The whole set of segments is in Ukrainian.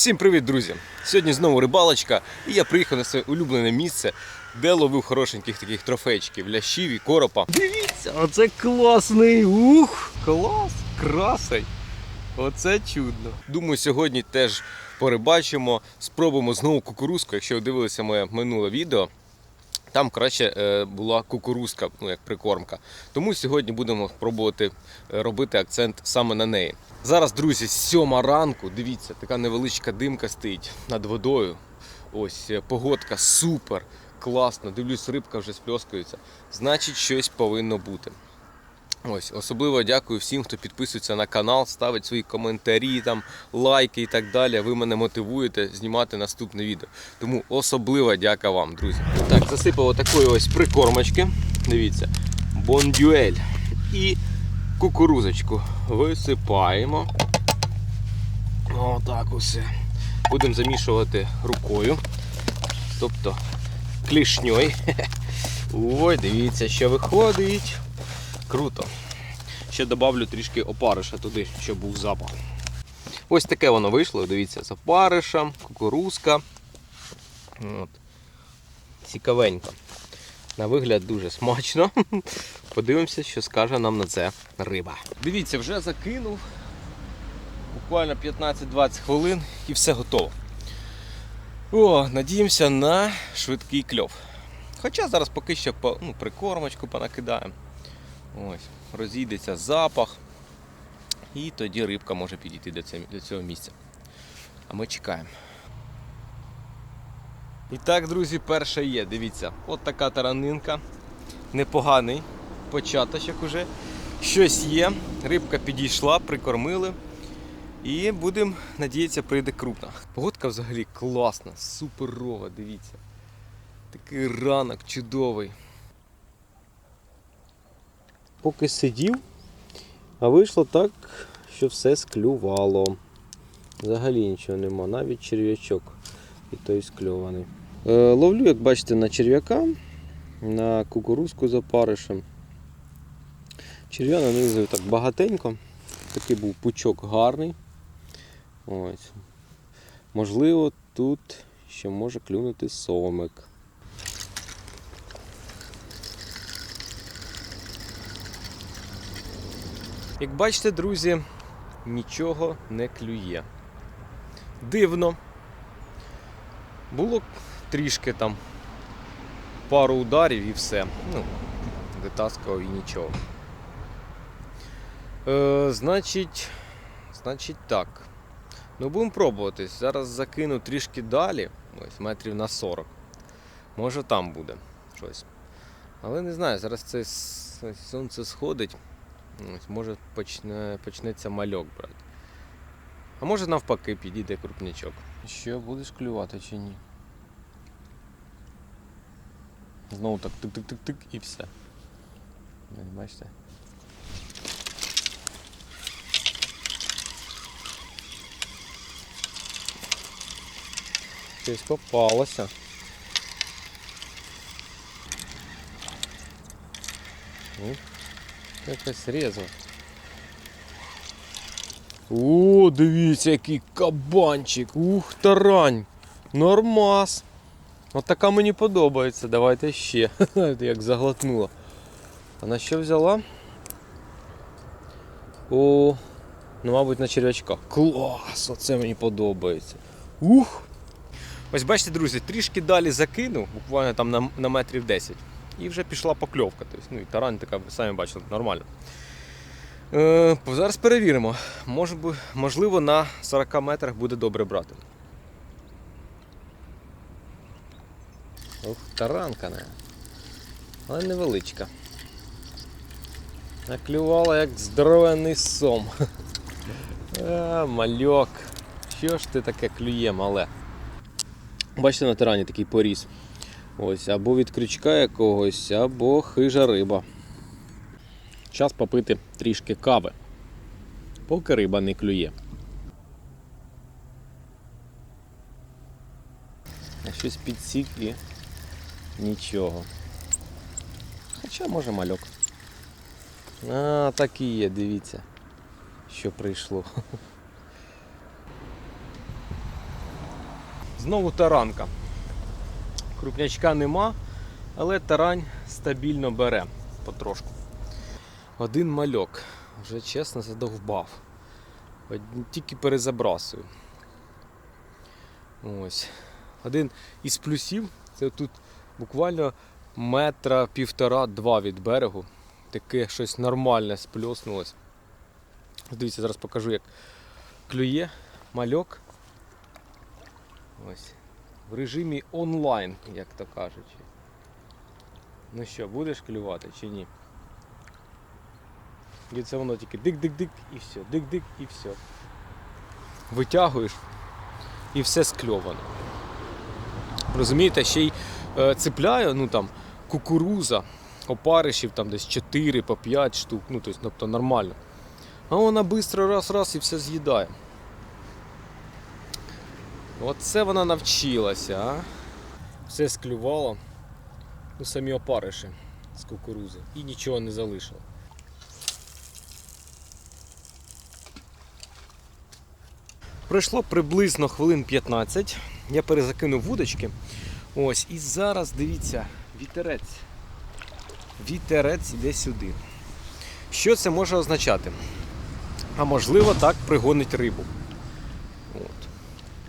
Всім привіт, друзі! Сьогодні знову рибалочка, і я приїхав на своє улюблене місце, де ловив хорошеньких таких трофейчиків, лящів і коропа. Дивіться, оце класний! Ух! Клас! Красень! Оце чудно. Думаю, сьогодні теж порибачимо, спробуємо знову кукурузку. Якщо ви дивилися моє минуле відео, там краще е, була кукурузка, ну як прикормка. Тому сьогодні будемо пробувати е, робити акцент саме на неї. Зараз, друзі, сьома ранку. Дивіться, така невеличка димка стоїть над водою. Ось е, погодка супер, класно. Дивлюсь, рибка вже спльоскується. Значить, щось повинно бути. Ось, особливо дякую всім, хто підписується на канал, ставить свої коментарі, там, лайки і так далі. Ви мене мотивуєте знімати наступне відео. Тому особлива дяка вам, друзі. Так, засипав отакої ось прикормочки. Дивіться, бондюель і кукурузочку висипаємо. Отак усе. Будемо замішувати рукою. Тобто клішньою. Ой, дивіться, що виходить. Круто. Ще добавлю трішки опариша туди, щоб був запах. Ось таке воно вийшло, дивіться, з опаришем, кукурузка. От. Цікавенько. На вигляд дуже смачно. Подивимося, що скаже нам на це риба. Дивіться, вже закинув. Буквально 15-20 хвилин і все готово. О, надіємося на швидкий кльов. Хоча зараз поки що ну, прикормочку понакидаємо. Ось, розійдеться запах. І тоді рибка може підійти до цього, місця. А ми чекаємо. І так, друзі, перша є. Дивіться, от така таранинка. Непоганий початочок уже. Щось є. Рибка підійшла, прикормили. І будемо надіятися, прийде крупна. Погодка взагалі класна, суперова, дивіться. Такий ранок чудовий. Поки сидів, а вийшло так, що все склювало. Взагалі нічого нема, навіть черв'ячок і той скльований. Е, ловлю, як бачите, на черв'яка, на кукурузку з опаришем. Черв'я нанизую так багатенько. Такий був пучок гарний. Ось. Можливо, тут ще може клюнути сомик. Як бачите, друзі, нічого не клює. Дивно. Було трішки там пару ударів і все. Ну, витаскував і нічого. Е, значить, значить так. Ну, будемо пробувати. Зараз закину трішки далі, ось метрів на 40. Може там буде щось. Але не знаю, зараз це сонце сходить. Ось, може почне, почнеться мальок брати. А може навпаки підійде крупнячок. Що будеш клювати чи ні? Знову так тик-тик-тик-тик і все. Ось, Бачите? Щось попалося. Ух. Якось резво. О, дивіться, який кабанчик. Ух, тарань. Нормас. От така мені подобається. Давайте ще. Як заглотнула. А на що взяла? О, ну, мабуть, на черв'ячка. Клас! Оце мені подобається. Ух! Ось бачите, друзі, трішки далі закинув, буквально там на, на метрів 10. І вже пішла покльовка. Тобто, ну і тарань така, ви самі бачили, нормально. Е, зараз перевіримо. Може, можливо, на 40 метрах буде добре брати. Ох, таранка не. Але невеличка. Наклювала як здоровенний сом. А, мальок. Що ж ти таке клює, мале? Бачите, на тарані такий поріз. Ось, або від крючка якогось, або хижа риба. Час попити трішки кави, поки риба не клює. А щось підсік і нічого. Хоча може мальок. А, так і є, дивіться, що прийшло. Знову таранка. Крупнячка нема, але тарань стабільно бере потрошку. Один мальок. Вже чесно задовбав. Тільки перезабрасую. Ось. Один із плюсів це тут буквально метра півтора-два від берегу. Таке щось нормальне спльоснулось. Дивіться, зараз покажу, як клює мальок. Ось. В режимі онлайн, як то кажучи. Ну що, будеш клювати чи ні? І це воно тільки дик-дик-дик і все, дик-дик і все. Витягуєш і все скльовано. Розумієте, ще й е, цепляю, ну там, кукуруза, опаришів там десь 4 по 5 штук, ну тобто, нормально. А вона швидко раз-раз і все з'їдає. Оце вона навчилася, а? Все склювало. Ну, самі опариші з кукурузи. І нічого не залишило. Пройшло приблизно хвилин 15. Я перезакинув вудочки. Ось, і зараз дивіться, вітерець. Вітерець іде сюди. Що це може означати? А можливо, так пригонить рибу.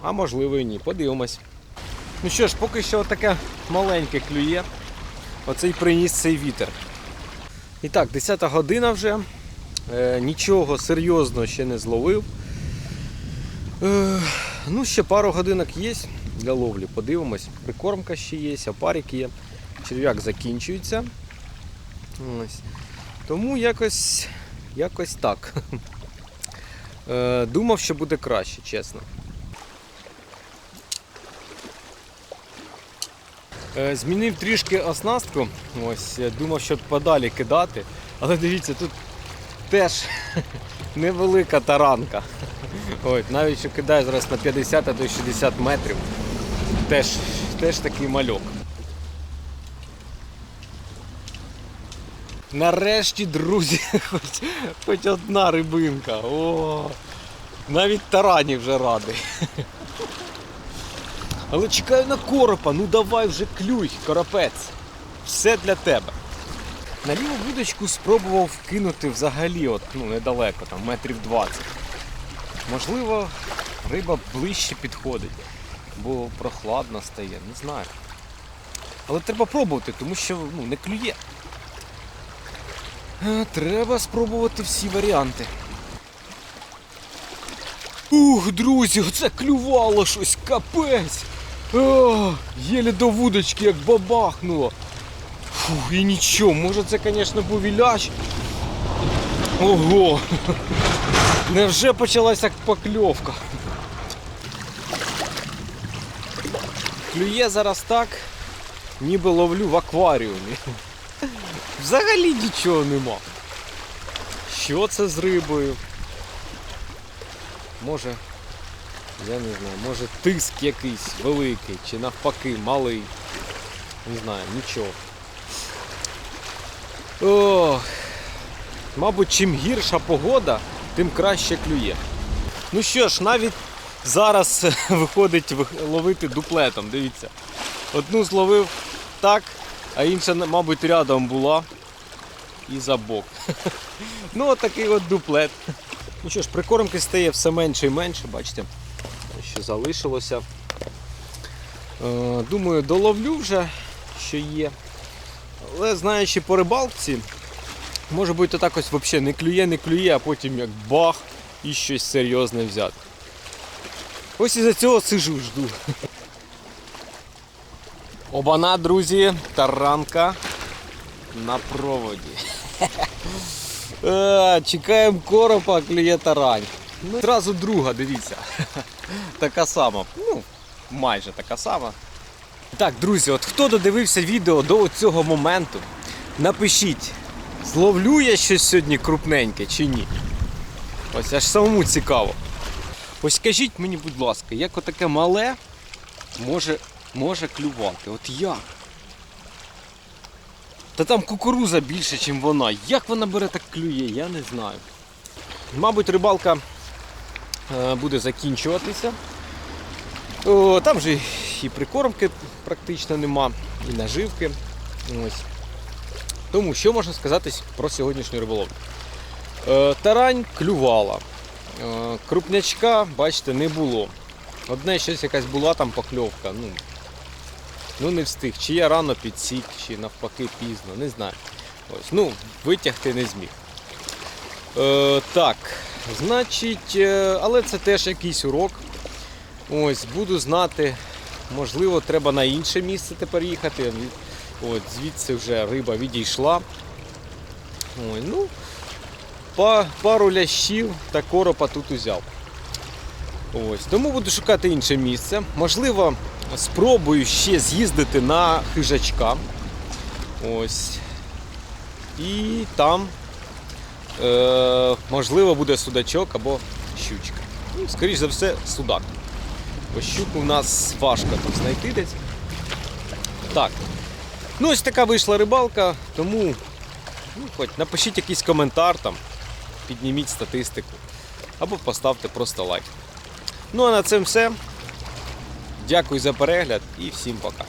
А можливо і ні. Подивимось. Ну що ж, поки що таке маленьке клює. Оцей приніс цей вітер. І так, 10 година вже. Е, нічого серйозного ще не зловив. Е, ну, ще пару годинок є для ловлі. Подивимось. Прикормка ще є, опарик є. Черв'як закінчується. Ось. Тому якось, якось так. Е, думав, що буде краще, чесно. Змінив трішки оснастку. Ось, е, думав, щоб подалі кидати. Але дивіться, тут теж невелика таранка. Ой, навіть що кидаю зараз на 50 а до 60 метрів. Теж, теж такий мальок. Нарешті, друзі, хоч, хоч одна рибинка. О, навіть тарані вже радий. Але чекаю на коропа, ну давай вже клюй, коропець. Все для тебе. На ліву вудочку спробував кинути взагалі, от, ну недалеко, там метрів 20. Можливо, риба ближче підходить, бо прохладно стає, не знаю. Але треба пробувати, тому що ну, не клює. Е, Треба спробувати всі варіанти. Ух, друзі, оце клювало щось, капець. О, єлі до вудочки як бабахнуло. Фух, і нічого, може це, звісно, був іляч. Ого! Невже почалася покльовка? Клює зараз так, ніби ловлю в акваріумі. Взагалі нічого нема. Що це з рибою? Може, я не знаю, може тиск якийсь великий, чи навпаки малий. Не знаю, нічого. Ох. Мабуть, чим гірша погода, тим краще клює. Ну що ж, навіть зараз виходить ловити дуплетом, дивіться. Одну зловив так, а інша, мабуть, рядом була і за бок. Ну, отакий от дуплет. Ну що ж, прикормки стає все менше і менше, бачите, що залишилося. Е, Думаю, доловлю вже, що є. Але знаючи по рибалці, може бути так ось взагалі не клює, не клює, а потім як бах і щось серйозне взяти. Ось із-за цього сижу, жду. Обана, друзі, таранка на проводі. Е, Чекаємо коропа, клює тарань. Ну, Зразу друга, дивіться. Така сама. Ну, майже така сама. Так, друзі, от хто додивився відео до цього моменту, напишіть, зловлю я щось сьогодні крупненьке чи ні. Ось аж самому цікаво. Ось скажіть мені, будь ласка, як отаке мале може, може клювати? От як? Та там кукуруза більше, ніж вона. Як вона бере так клює, я не знаю. Мабуть, рибалка е, буде закінчуватися. О, там же і прикормки практично нема, і наживки. Ось. Тому що можна сказати про сьогоднішню риболовлю? Е, тарань клювала. Е, крупнячка, бачите, не було. Одне щось якась була там покльовка. Ну, ну не встиг. Чи я рано підсік, чи навпаки пізно, не знаю. Ось, ну, витягти не зміг. Е, так, значить, е, але це теж якийсь урок. Ось, буду знати, можливо, треба на інше місце тепер їхати. От, звідси вже риба відійшла. Ой, ну, пару лящів та коропа тут узяв. Ось, тому буду шукати інше місце. Можливо, спробую ще з'їздити на хижачка. Ось. І там, е, можливо, буде судачок або щучка. Ну, скоріш за все, судак. Бо щуку в нас важко тут знайти десь. Так. Ну, ось така вийшла рибалка, тому ну, хоч напишіть якийсь коментар там, підніміть статистику. Або поставте просто лайк. Ну а на цьому все. Дякую за перегляд і всім пока.